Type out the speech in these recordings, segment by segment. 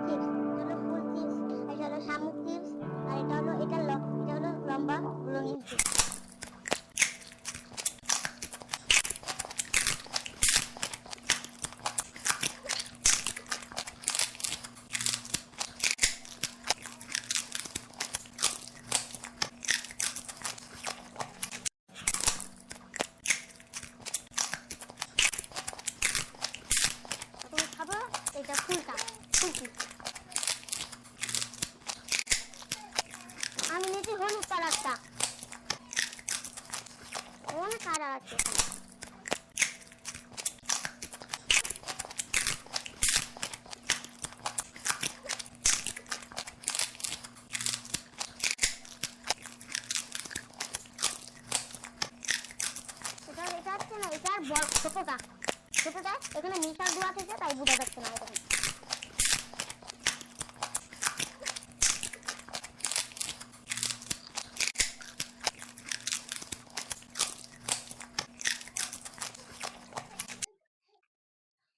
Chips এটা ফুল chips এটা হলো এটা ফুলটা ফুল চিপস আমি নিয়েছি হলুদ কালারটা কালার আছে। এটা এটা হচ্ছে না, এটা বড় ছোটটা ছোটটা এখানে মিশা গুলা থেকে তাই বোঝা যাচ্ছে না এখানে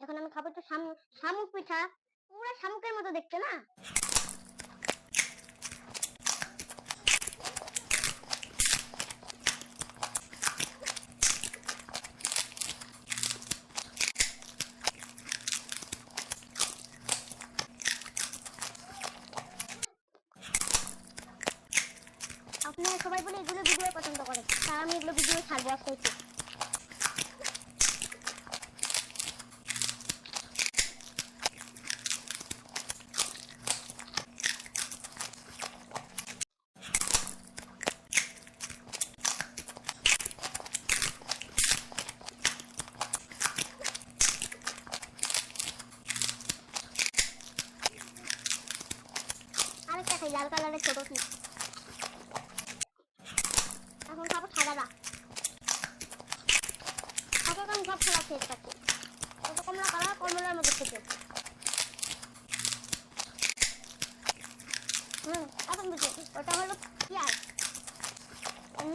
এখন আমি খাব তো শামুক শামুক পিঠা। পুরো শামুকের মতো দেখতে, না? আপনারা সবাই বলে এগুলো ভিডিও পছন্দ করেন। তাই আমি এগুলো ভিডিও ছাড়বো আস্তে আস্তে লাল কালারের ছোট পিস এখন খাব সাদাটা আগে আমি সব খেলা খেয়ে থাকি এটা কমলা কালার কমলার মধ্যে খেতে এখন বুঝি ওটা হলো পেঁয়াজ।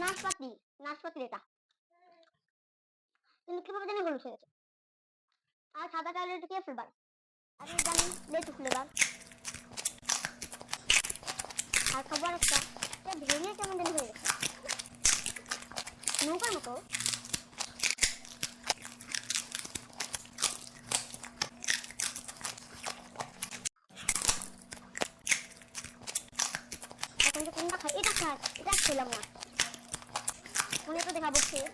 নাশপাতি নাশপাতি এটা। কিন্তু কীভাবে জানি হলুদ হয়ে গেছে। আর সাদা কালারের কি ফ্লেভার আমি জানি লেচু ফ্লেভার আর খাবার একটা ভেঙে কেমন জানি হয়ে গেছে। নৌকার মতো। কোনটা খাই এটা খাই এটা খেলাম না। মনে তো দেখাবো খেয়ে